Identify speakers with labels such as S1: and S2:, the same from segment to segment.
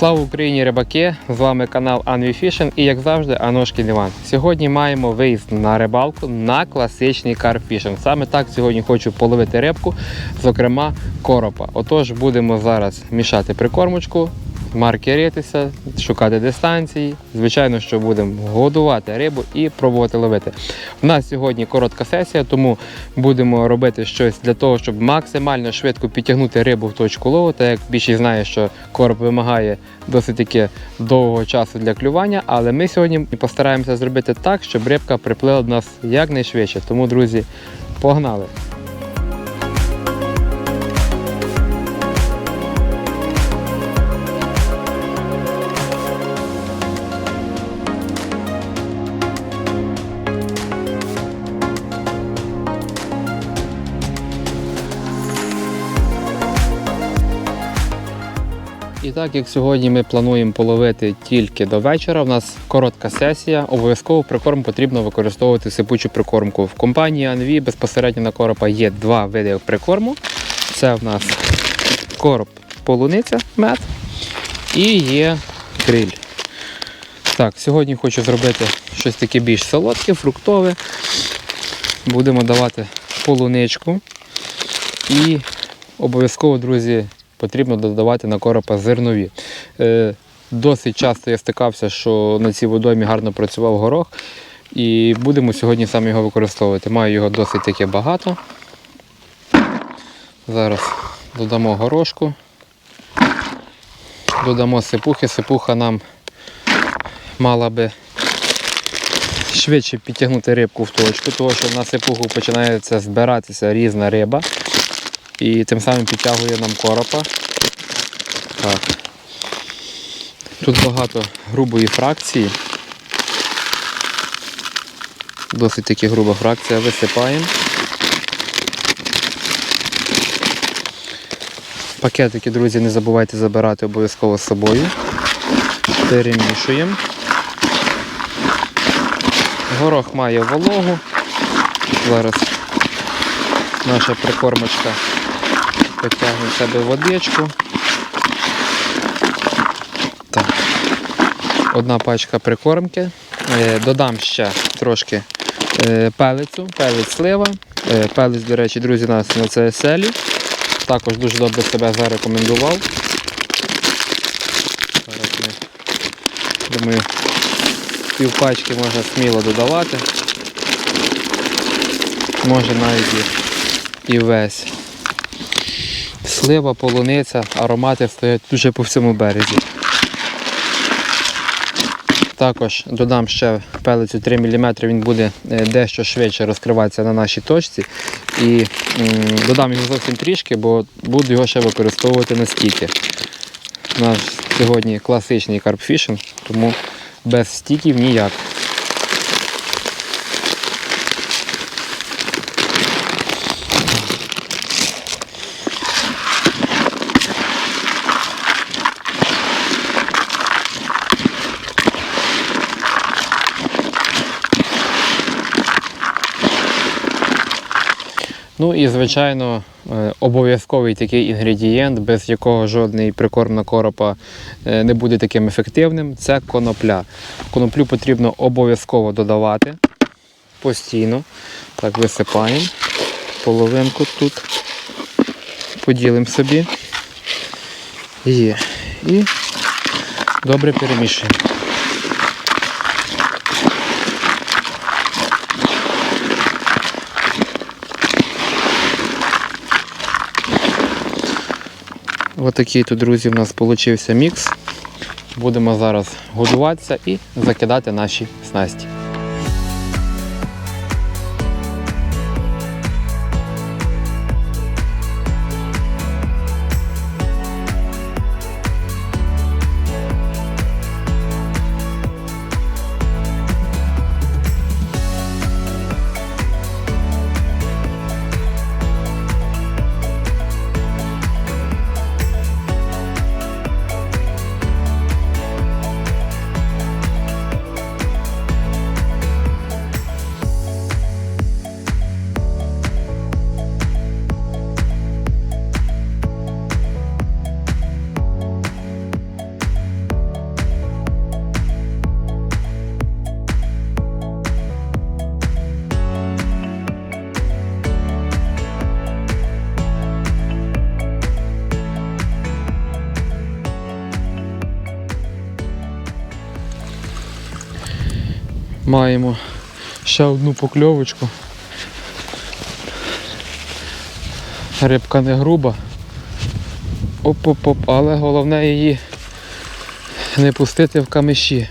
S1: Слава Україні, рибаки! З вами канал Anvi Fishing і як завжди Аношкін Іван. Сьогодні маємо виїзд на рибалку на класичний карпфішинг. Саме так сьогодні хочу половити рибку, зокрема коропа. Отож, будемо зараз мішати прикормочку, маркеритися, шукати дистанції. Звичайно, що будемо годувати рибу і пробувати ловити. У нас сьогодні коротка сесія, тому будемо робити щось для того, щоб максимально швидко підтягнути рибу в точку лову. Так як більшість знає, що короб вимагає досить таки довгого часу для клювання, але ми сьогодні постараємося зробити так, щоб рибка приплила до нас якнайшвидше. Тому, друзі, погнали! І так як сьогодні ми плануємо половити тільки до вечора, у нас коротка сесія. Обов'язково прикорм потрібно використовувати сипучу прикормку. В компанії Анві безпосередньо на коропа є два види прикорму. Це в нас короб полуниця, мед і є криль. Так, сьогодні хочу зробити щось таке більш солодке, фруктове. Будемо давати полуничку. І обов'язково, друзі, потрібно додавати на коропа зернові. Е, Досить часто я стикався, що на цій водоймі гарно працював горох, і будемо сьогодні саме його використовувати. Маю його досить таки багато. Зараз додамо горошку, додамо сипухи. Сипуха нам мала би швидше підтягнути рибку в точку, тому що на сипуху починається збиратися різна риба. І тим самим підтягує нам коропа. Так. Тут багато грубої фракції. Досить таки груба фракція. Висипаємо. Пакетики, друзі, не забувайте забирати обов'язково з собою. Перемішуємо. Горох має вологу. Зараз наша прикормочка потягне в себе водичку. Так. Одна пачка прикормки. Е, Додам ще трошки е, пелицю, пелець слива. Е, Пелець, до речі, друзі, нас на ЦСЛі. Також дуже добре себе зарекомендував. Думаю, пів пачки можна сміло додавати. Може навіть і весь. Слива, полуниця, аромати стоять дуже по всьому березі. Також додам ще пелицю 3 мм, він буде е, дещо швидше розкриватися на нашій точці. І додам його зовсім трішки, бо буду його ще використовувати на стіки. У нас сьогодні класичний карпфішинг, тому без стіків ніяк. Ну і, звичайно, е, обов'язковий такий інгредієнт, без якого жодний прикорм на коропа е, не буде таким ефективним, це конопля. Коноплю потрібно обов'язково додавати постійно. Так, висипаємо половинку тут, поділимо собі. Є. І добре перемішуємо. Ось такий тут, друзі, в нас вийшов мікс. Будемо зараз годуватися і закидати наші снасті. Маємо ще одну покльовочку. Рибка не груба. Оп-оп-оп, але головне її не пустити в камиші.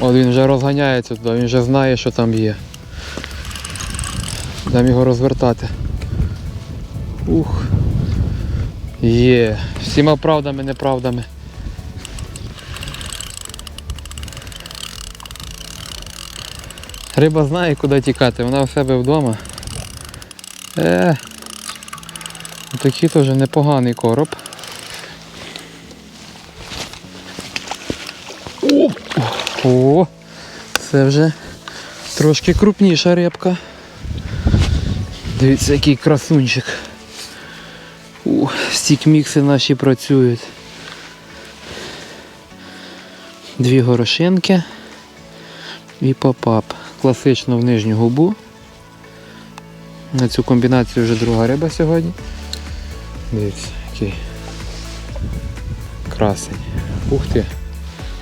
S1: От він вже розганяється туди, він вже знає, що там є. Дам його розвертати. Ух. Є. Всіма правдами, неправдами. Риба знає, куди тікати, вона у себе вдома. Е, такий теж непоганий короб. О, це вже трошки крупніша рибка. Дивіться, який красунчик. Ух, стік-мікси наші працюють. Дві горошинки і попап. Класично в нижню губу. На цю комбінацію вже друга риба сьогодні. Дивіться, який красень. Ух ти.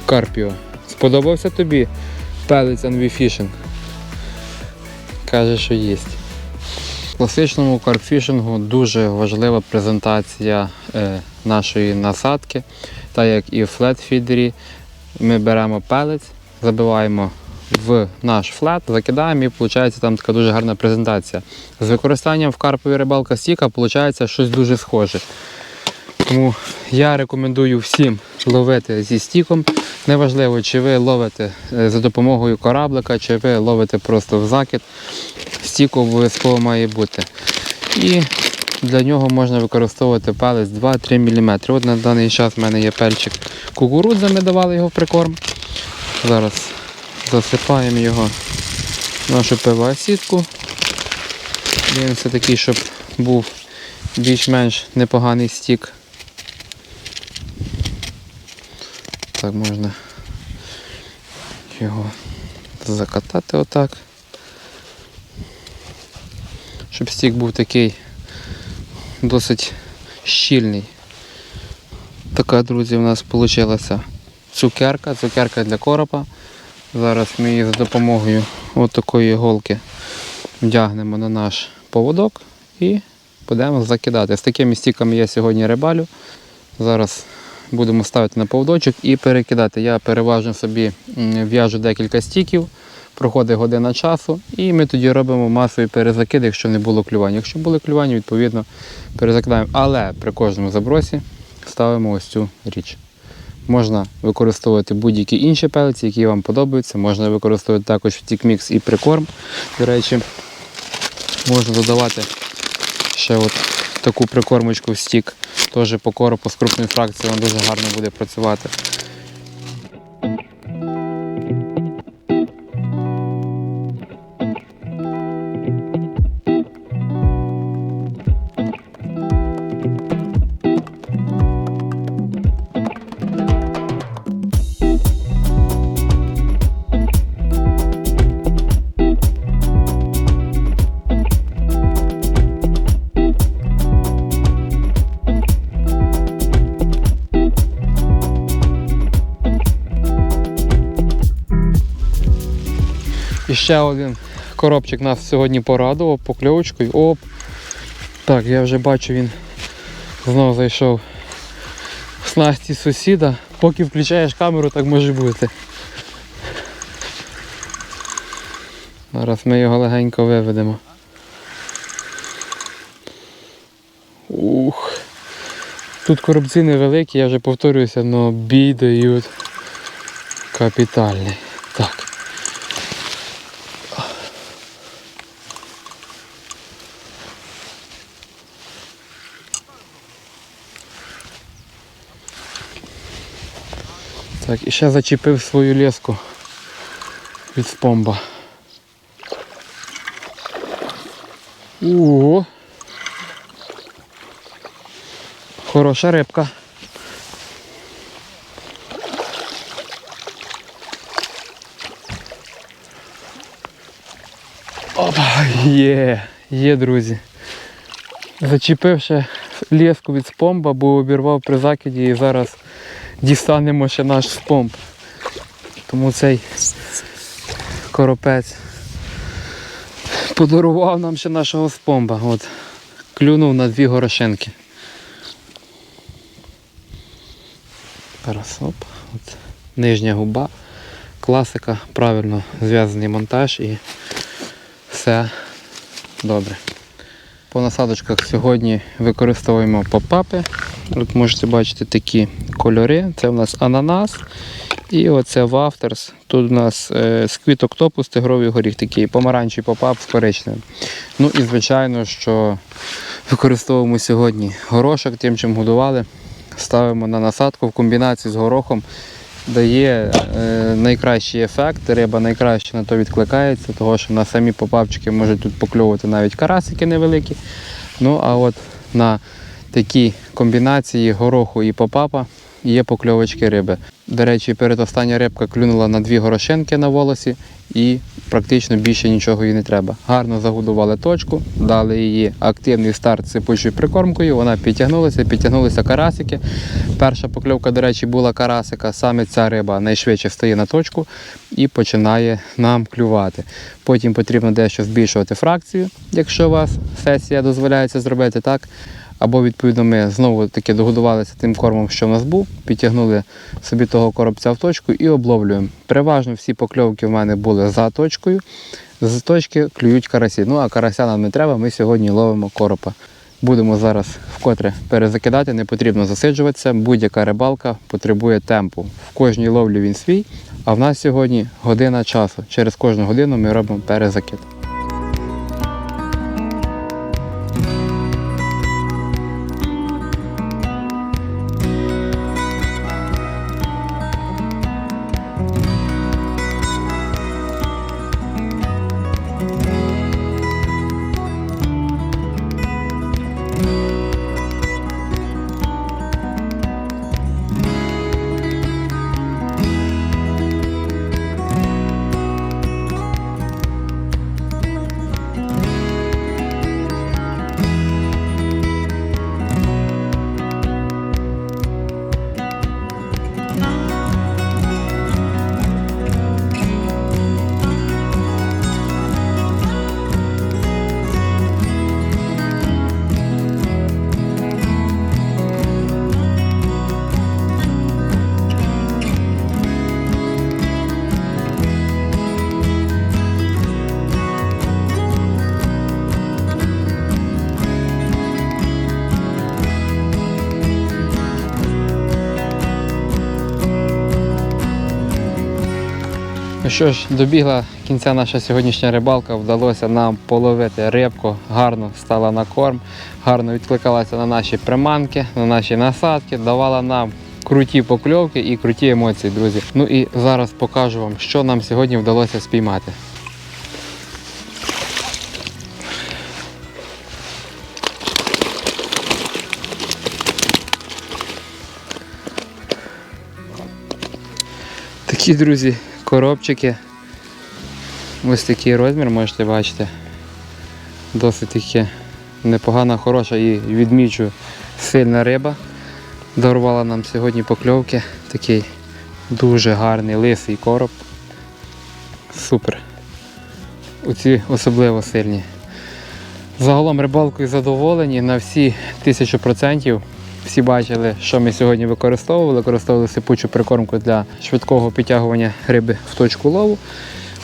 S1: Карпіо. Сподобався тобі пелець Fishing? Каже, що є. В класичному карпфішингу дуже важлива презентація е, нашої насадки. Так як і в флетфідері ми беремо пелець, забиваємо в наш флет, закидаємо і виходить там така дуже гарна презентація. З використанням в карпові рибалка стіка виходить щось дуже схоже. Тому я рекомендую всім ловити зі стіком. Неважливо, чи ви ловите е, за допомогою кораблика, чи ви ловите просто в закид. Стік обов'язково має бути. І для нього можна використовувати палець 2-3 мм. От на даний час в мене є пельчик кукурудзи, ми давали його в прикорм. Зараз засипаємо його в нашу ПВА-сітку. Він все такий, щоб був більш-менш непоганий стік. Так можна його закатати отак. Щоб стік був такий досить щільний. Така, друзі, у нас вийшла цукерка, цукерка для коропа. Зараз ми її за допомогою от такої голки вдягнемо на наш поводок і будемо закидати. З такими стіками я сьогодні рибалю. Зараз будемо ставити на поводочок і перекидати. Я переважно собі в'яжу декілька стіків, проходить година часу, і ми тоді робимо масові перезакиди, якщо не було клювання. Якщо були клювання, відповідно перезакидаємо. Але при кожному забросі ставимо ось цю річ. Можна використовувати будь-які інші пелиці, які вам подобаються. Можна використовувати також втік-мікс і прикорм. До речі, можна додавати ще от таку прикормочку в стік. Теж по коропу з крупною фракцією дуже гарно буде працювати. І ще один коробчик нас сьогодні порадував покльовочкою. Оп. Так, я вже бачу, він знову зайшов в снасті сусіда. Поки включаєш камеру, так може бути. Зараз ми його легенько виведемо. Ух. Тут коробці невеликі, я вже повторююся, але бій капітальний. Так. Так, і ще зачепив свою леску від спомба. Ого. Хороша рибка. Опа, є, є, друзі. Зачепив ще леску від спомба, бо обірвав при закиді і зараз дістанемо ще наш спомб. Тому цей Коропець подарував нам ще нашого спомба. От, клюнув на дві горошинки. Зараз от, нижня губа, класика, правильно зв'язаний монтаж і все добре. По насадочках сьогодні використовуємо попапи. От можете бачити такі кольори. Це у нас ананас. І оце вафтерс. Тут у нас е, сквіт октопус, тигровий горіх, такий помаранчий попап з коричневим. Ну і звичайно, що використовуємо сьогодні горошок, тим, чим годували. Ставимо на насадку в комбінації з горохом. Дає е, найкращий ефект, риба найкраще на то відкликається, тому що на самі попавчики можуть тут покльовувати навіть карасики невеликі. Ну а от на такій комбінації гороху і попапа є покльовочки риби. До речі, передостання рибка клюнула на дві горошинки на волосі і практично більше нічого їй не треба. Гарно загодували точку, дали її активний старт сипучою прикормкою, вона підтягнулася, підтягнулися карасики. Перша покльовка, до речі, була карасика. Саме ця риба найшвидше стає на точку і починає нам клювати. Потім потрібно дещо збільшувати фракцію, якщо у вас сесія дозволяє це зробити так. Або, відповідно, ми знову таки догодувалися тим кормом, що в нас був, підтягнули собі того коробця в точку і обловлюємо. Переважно всі покльовки в мене були за точкою. З точки клюють карасі. Ну а карася нам не треба, ми сьогодні ловимо коропа. Будемо зараз вкотре перезакидати, не потрібно засиджуватися. Будь-яка рибалка потребує темпу. В кожній ловлі він свій, а в нас сьогодні година часу. Через кожну годину ми робимо перезакид. Що ж, добігла кінця наша сьогоднішня рибалка. Вдалося нам половити рибку, гарно стала на корм, гарно відкликалася на наші приманки, на наші насадки, давала нам круті покльовки і круті емоції, друзі. Ну і зараз покажу вам, що нам сьогодні вдалося спіймати. Такі, друзі, коробчики. Ось такий розмір можете бачити. Досить таки непогана, хороша і відмічу сильна риба. Дарувала нам сьогодні покльовки. Такий дуже гарний лисий короб. Супер. Оці особливо сильні. Загалом рибалкою задоволені на всі тисячу процентів. Всі бачили, що ми сьогодні використовували. Використовували сипучу прикормку для швидкого підтягування риби в точку лову.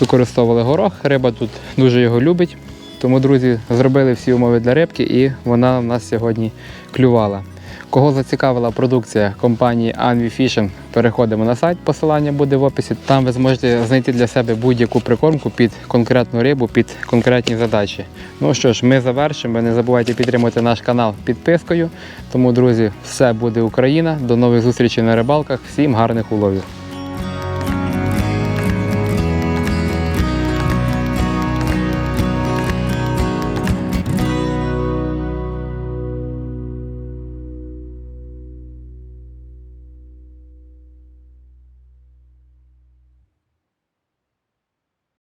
S1: Використовували горох, риба тут дуже його любить. Тому, друзі, зробили всі умови для рибки і вона в нас сьогодні клювала. Кого зацікавила продукція компанії Anvi Fishing, переходимо на сайт, посилання буде в описі. Там ви зможете знайти для себе будь-яку прикормку під конкретну рибу, під конкретні задачі. Ну що ж, ми завершимо. Не забувайте підтримати наш канал підпискою. Тому, друзі, все буде Україна. До нових зустрічей на рибалках. Всім гарних уловів!